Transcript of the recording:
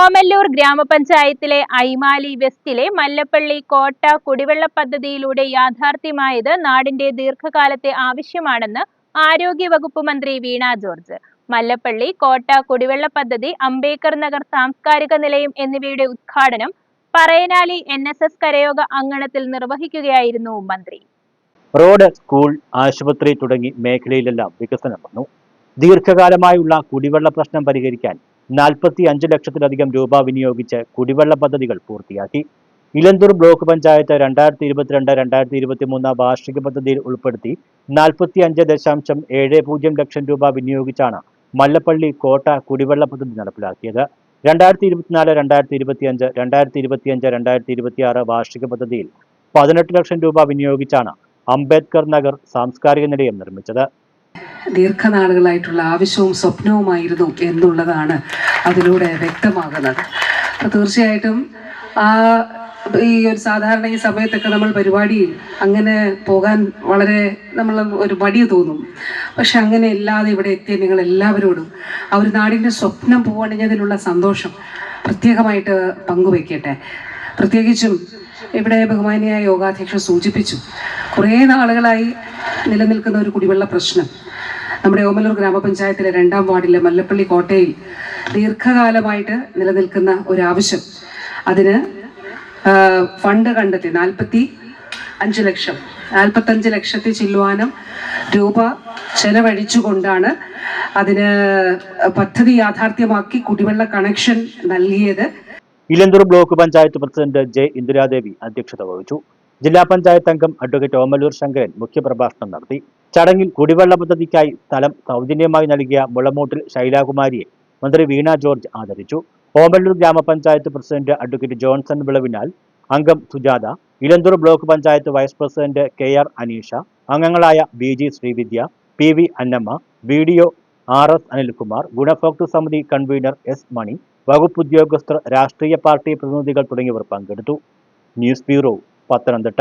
ഓമല്ലൂർ ഗ്രാമപഞ്ചായത്തിലെ ഐമാലി വെസ്റ്റിലെ മല്ലപ്പള്ളി കോട്ട കുടിവെള്ള പദ്ധതിയിലൂടെ യാഥാർത്ഥ്യമായത് നാടിന്റെ ദീർഘകാലത്തെ ആവശ്യമാണെന്ന് ആരോഗ്യ വകുപ്പ് മന്ത്രി വീണ ജോർജ്. മല്ലപ്പള്ളി കോട്ട കുടിവെള്ള പദ്ധതി അംബേദ്കർ നഗർ സാംസ്കാരിക നിലയം എന്നിവയുടെ ഉദ്ഘാടനം പറയനാലി എൻ എസ് എസ് കരയോഗ അങ്കണത്തിൽ നിർവഹിക്കുകയായിരുന്നു മന്ത്രി. റോഡ് സ്കൂൾ ആശുപത്രി തുടങ്ങി മേഖലയിലെല്ലാം വികസനം വന്നു. ദീർഘകാലമായുള്ള കുടിവെള്ള പ്രശ്നം പരിഹരിക്കാൻ നാൽപ്പത്തി അഞ്ച് ലക്ഷത്തിലധികം രൂപ വിനിയോഗിച്ച് കുടിവെള്ള പദ്ധതികൾ പൂർത്തിയാക്കി. ഇലന്തൂർ ബ്ലോക്ക് പഞ്ചായത്ത് രണ്ടായിരത്തി ഇരുപത്തിരണ്ട് രണ്ടായിരത്തി ഇരുപത്തി മൂന്ന് വാർഷിക പദ്ധതിയിൽ ഉൾപ്പെടുത്തി നാൽപ്പത്തി അഞ്ച് ദശാംശം ഏഴ് പൂജ്യം ലക്ഷം രൂപ വിനിയോഗിച്ചാണ് മല്ലപ്പള്ളി കോട്ട കുടിവെള്ള പദ്ധതി നടപ്പിലാക്കിയത്. രണ്ടായിരത്തി ഇരുപത്തിനാല് രണ്ടായിരത്തി ഇരുപത്തിയഞ്ച് രണ്ടായിരത്തി ഇരുപത്തിയഞ്ച് രണ്ടായിരത്തി ഇരുപത്തിയാറ് വാർഷിക പദ്ധതിയിൽ പതിനെട്ട് ലക്ഷം രൂപ വിനിയോഗിച്ചാണ് അംബേദ്കർ നഗർ സാംസ്കാരിക നിലയം നിർമ്മിച്ചത്. ദീർഘനാളുകളായിട്ടുള്ള ആവശ്യവും സ്വപ്നവുമായിരുന്നു എന്നുള്ളതാണ് അതിലൂടെ വ്യക്തമാകുന്നത്. അപ്പോൾ തീർച്ചയായിട്ടും ആ ഈ ഒരു സാധാരണ ഈ സമയത്തൊക്കെ നമ്മൾ പരിപാടിയിൽ അങ്ങനെ പോകാൻ വളരെ നമ്മൾ ഒരു മടി തോന്നും. പക്ഷെ അങ്ങനെ ഇല്ലാതെ ഇവിടെ എത്തിയ നിങ്ങൾ എല്ലാവരോടും ആ ഒരു നാടിന്റെ സ്വപ്നം പൂവണിഞ്ഞതിലുള്ള സന്തോഷം പ്രത്യേകമായിട്ട് പങ്കുവെക്കട്ടെ പ്രത്യേകിച്ചും ഇവിടെ ബഹുമാനിയായ യോഗാധ്യക്ഷൻ സൂചിപ്പിച്ചു. കുറേ നാളുകളായി നിലനിൽക്കുന്ന ഒരു കുടിവെള്ള പ്രശ്നം. നമ്മുടെ ഓമലൂർ ഗ്രാമപഞ്ചായത്തിലെ രണ്ടാം വാർഡിലെ മല്ലപ്പള്ളി കോട്ടയിൽ ദീർഘകാലമായിട്ട് നിലനിൽക്കുന്ന ഒരു ആവശ്യം അതിന് ഫണ്ട് കണ്ടെത്തി. നാൽപ്പത്തി അഞ്ച് ലക്ഷം. നാൽപ്പത്തഞ്ച് ലക്ഷത്തി ചില്ലുവാനം രൂപ ചെലവഴിച്ചുകൊണ്ടാണ് അതിന് പദ്ധതി യാഥാർത്ഥ്യമാക്കി കുടിവെള്ള കണക്ഷൻ നൽകിയത്. Elanthoor block panchayat president J Indiradevi അധ്യക്ഷത വഹിച്ചു. ജില്ലാ പഞ്ചായത്ത് അംഗം അഡ്വക്കേറ്റ് ഓമലൂർ ശങ്കരൻ മുഖ്യപ്രഭാഷണം നടത്തി. ചടങ്ങിൽ കുടിവെള്ള പദ്ധതിക്കായി സ്ഥലം സൗജന്യമായി നൽകിയ മുളമൂട്ടിൽ ശൈലാകുമാരിയെ മന്ത്രി വീണ ജോർജ് ആദരിച്ചു. ഓമല്ലൂർ ഗ്രാമപഞ്ചായത്ത് പ്രസിഡന്റ് അഡ്വക്കേറ്റ് ജോൺസൺ വിളവിനാൽ അംഗം Sujatha Elanthoor block panchayat vice president K R Aneesha അംഗങ്ങളായ B G Sreevidya P V Annamma B D O R S Anilkumar ഗുണഭോക്തൃ സമിതി കൺവീനർ എസ് മണി വകുപ്പ് ഉദ്യോഗസ്ഥർ രാഷ്ട്രീയ പാർട്ടി പ്രതിനിധികൾ തുടങ്ങിയവർ പങ്കെടുത്തു. News bureau Pathanamthitta.